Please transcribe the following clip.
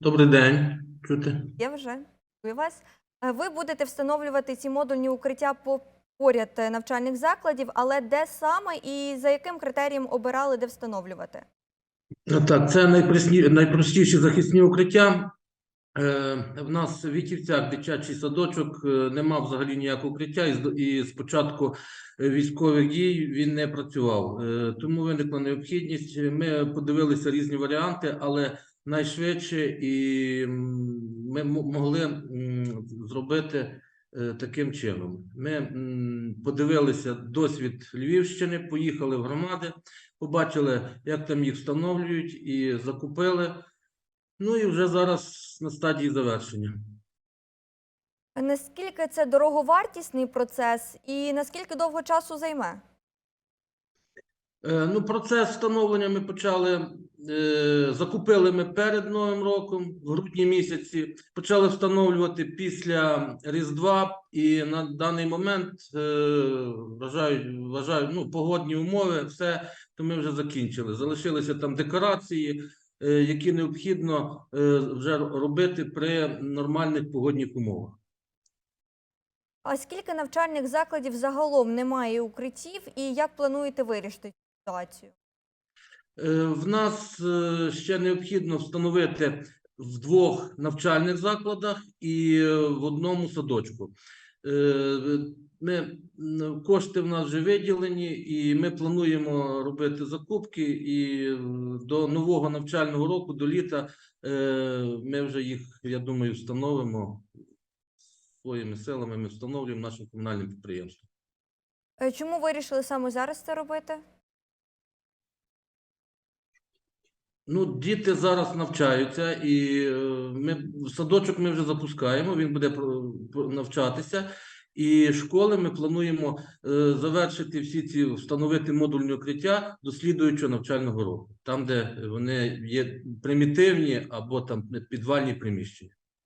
Добрий день. Чути? Є вже. Чую вас. Е, Ви будете встановлювати ці модульні укриття по поряд е, навчальних закладів, але де саме і за яким критерієм обирали, де встановлювати? Ну, Так, це найпросні, найпростіші захисні укриття. Е, в нас в Вітівцях дитячий садочок е, не мав взагалі ніякого укриття, і, з- і з початку е, військових дій він не працював. Е, тому виникла необхідність. Ми подивилися різні варіанти, але найшвидше і ми могли зробити е, таким чином. Ми подивилися досвід Львівщини, поїхали в громади, побачили, як там їх встановлюють, і закупили. Ну і вже зараз на стадії завершення. Наскільки це дороговартісний процес і наскільки довго часу займе? Е, Ну, процес встановлення ми почали, е, закупили ми перед Новим роком, в грудні місяці, почали встановлювати після Різдва, і на даний момент е, вважаю, вважаю, ну, погодні умови, все, то ми вже закінчили. Залишилися там декорації, які необхідно вже робити при нормальних погодних умовах. А скільки навчальних закладів загалом немає укриттів, і як плануєте вирішити ситуацію? Е, В нас е, ще необхідно встановити в двох навчальних закладах і в одному садочку. Е, Ми, кошти в нас вже виділені, і ми плануємо робити закупки. І до нового навчального року, до літа, ми вже їх, я думаю, встановимо своїми силами. Ми встановлюємо нашим комунальним підприємством. Чому вирішили саме зараз це робити? Ну, діти зараз навчаються, і е, ми садочок ми вже запускаємо. Він буде навчатися. І школи ми плануємо е, завершити всі ці встановити модульні укриття до слідуючого навчального року, там, де вони є примітивні або там підвальні приміщення.